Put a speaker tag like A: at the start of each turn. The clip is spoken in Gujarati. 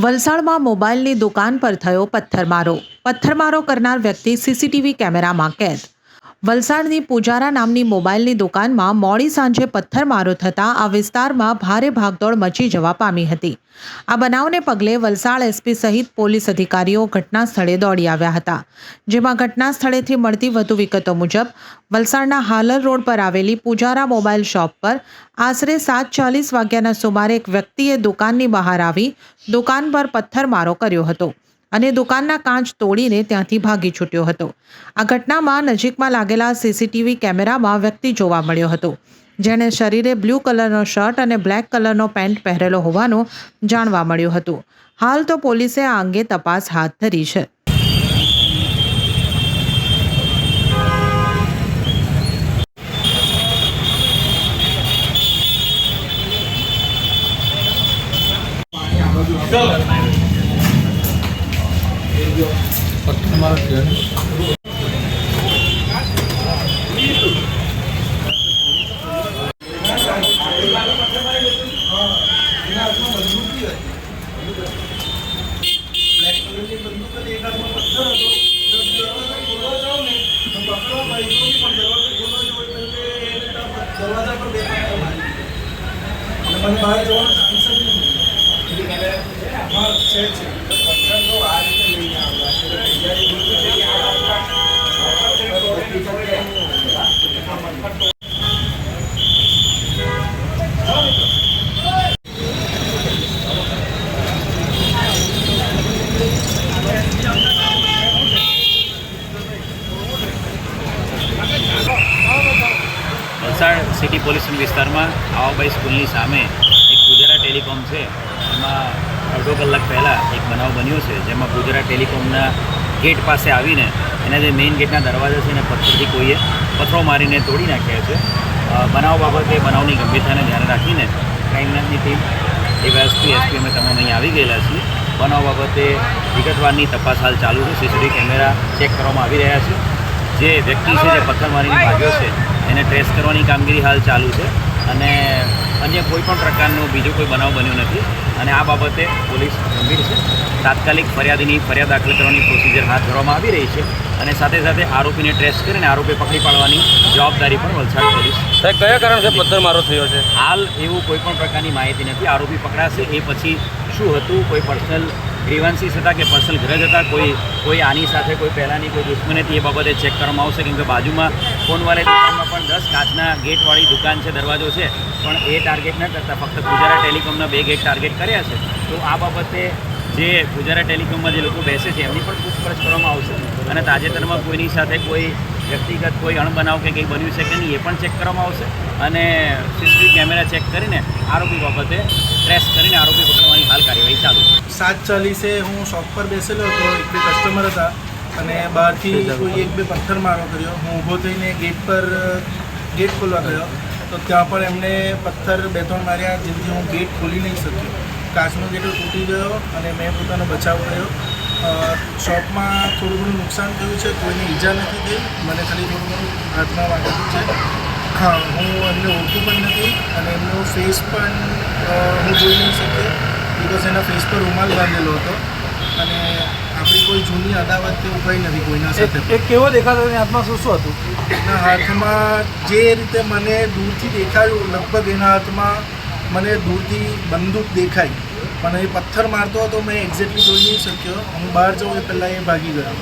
A: વલસાડમાં મોબાઈલની દુકાન પર થયો પથ્થરમારો. પથ્થરમારો કરનાર વ્યક્તિ સીસીટીવી કેમેરામાં કેદ વલસાડની પૂજારા નામની મોબાઈલની દુકાનમાં મોડી સાંજે પથ્થરમારો થતાં આ વિસ્તારમાં ભારે ભાગદોડ મચી જવા પામી હતી. આ બનાવને પગલે વલસાડ એસપી સહિત પોલીસ અધિકારીઓ ઘટના સ્થળે દોડી આવ્યા હતા. જેમાં ઘટના સ્થળેથી મળતી વધુ વિગતો મુજબ, વલસાડના હાલર રોડ પર આવેલી પૂજારા મોબાઈલ શોપ પર આશરે સાત ચાલીસ વાગ્યાના સુમારે એક વ્યક્તિએ દુકાનની બહાર આવી દુકાન પર પથ્થરમારો કર્યો હતો. અને દુકાનના કાચ તોડીને ત્યાંથી ભાગી છૂટ્યો હતો. આ ઘટનામાં નજીકમાં લાગેલા સીસીટીવી કેમેરામાં વ્યક્તિ જોવા મળ્યો હતો. જેણે શરીરે બ્લુ કલરનો શર્ટ અને બ્લેક કલરનો પેન્ટ પહેરેલો હોવાનું જાણવા મળ્યું હતું. હાલ તો પોલીસે આ અંગે તપાસ હાથ ધરી છે.
B: પથ્થરમારો થયો ને
C: મને બહાર જવાનો ચાન્સ જ નહીં હા છે છે પથ્થરનો આ રીતે લઈને આવ્યા
D: વલસાડ સિટી પોલ્યુશન વિસ્તારમાં આવાબાઈ સ્કૂલની સામે એક ગુજરાત ટેલિકોમ છે. એમાં અડધો કલાક પહેલાં એક બનાવ બન્યો છે, જેમાં ગુજરાત ટેલિકોમના ગેટ પાસે આવીને એના જે મેઇન ગેટના દરવાજા છે એને પથ્થરથી કોઈએ પથ્થરો મારીને તોડી નાખ્યા છે. બનાવ બાબતે બનાવની ગંભીરતાને ધ્યાને રાખીને ક્રાઇમ ટીમ એવા એસપી એસપી અમે તમામ અહીં આવી ગયેલા છીએ. બનાવ બાબતે વિગતવારની તપાસ હાલ ચાલુ છે. સીસીટીવી કેમેરા ચેક કરવામાં આવી રહ્યા છે. જે વ્યક્તિ છે, જે પથ્થર મારીને ભાગ્યો છે એને ટ્રેસ કરવાની કામગીરી હાલ ચાલુ છે. અને અન્ય કોઈ પણ પ્રકારનો બીજો કોઈ બનાવ બન્યો નથી. અને આ બાબતે પોલીસ ગંભીર છે. તાત્કાલિક ફરિયાદીની ફરિયાદ દાખલ કરવાની પ્રોસિજર હાથ ધરવામાં આવી રહી છે. અને સાથે સાથે આરોપીને ટ્રેસ કરીને આરોપી પકડી પાડવાની જવાબદારી પણ વલસાડ પોલીસ
B: સાહેબ કયા પથ્થર પથ્થરમારો થયો છે?
D: હાલ એવું કોઈ પણ પ્રકારની માહિતી નથી. આરોપી પકડાશે એ પછી શું હતું? કોઈ પર્સનલ ગ્રીવાન્સીસ હતા કે પર્સનલ ગ્રજ હતા? કોઈ કોઈ આની સાથે, કોઈ પહેલાંની, કોઈ દુશ્મની હતી એ બાબતે ચેક કરવામાં આવશે, કેમ કે બાજુમાં ફોનવાળી દુકાનમાં પણ દસ કાચના ગેટવાળી દુકાન છે, દરવાજો છે, પણ એ ટાર્ગેટ ન કરતા. ફક્ત ગુજરાત ટેલિકોમના બે ગેટ ટાર્ગેટ કર્યા છે. તો આ બાબતે જે ગુજરાત ટેલિકોમમાં જે લોકો બેસે છે, એમની પણ પૂછપરછ કરવામાં આવશે. અને તાજેતરમાં કોઈની સાથે કોઈ વ્યક્તિગત કોઈ અણબનાવ કે કંઈ બન્યું છે કે નહીં, એ પણ ચેક કરવામાં આવશે. અને સીસીટીવી કેમેરા ચેક કરીને આરોપી બાબતે ટ્રેસ કરીને આરોપી પકડવાની હાલ કાર્યવાહી ચાલુ
C: સાત ચાલીસે હું શોપ પર બેસેલો હતો એક બે કસ્ટમર હતા અને બહારથી કોઈ એક બે પથ્થર મારો કર્યો. હું ઊભો થઈને ગેટ પર ગેટ ખોલવા ગયો. તો ત્યાં પણ એમણે પથ્થર બે ત્રણ માર્યા જેથી હું ગેટ ખોલી નહીં શક્યો. કાચનો ગેટ તૂટી ગયો અને મેં પોતાનો બચાવ કર્યો. શોપમાં થોડું ઘણું નુકસાન થયું છે કોઈને ઈજા નથી થઈ મને ખાલી થોડું ઘણું હાથમાં વાગ્યું છે. હા હું એમને ઓળખું પણ નથી અને એમનો ફેસ પણ હું જોઈ નહીં શક્યો બિકોઝ એના ફેસ પર રૂમાલ બાંધેલો હતો અને આપણી કોઈ જૂની અદાવત કે એવું કંઈ નથી કોઈના સાથે
E: એ કેવો દેખાતો એની હાથમાં શું શું હતું?
C: એના હાથમાં જે રીતે મને દૂરથી દેખાયું લગભગ એના હાથમાં મને દૂરથી બંદૂક દેખાઈ. પણ એ પથ્થર મારતો હતો મેં એક્ઝેક્ટલી જોઈ નહીં શક્યો. હું બહાર જાઉં એ પહેલાં એ ભાગી ગયો.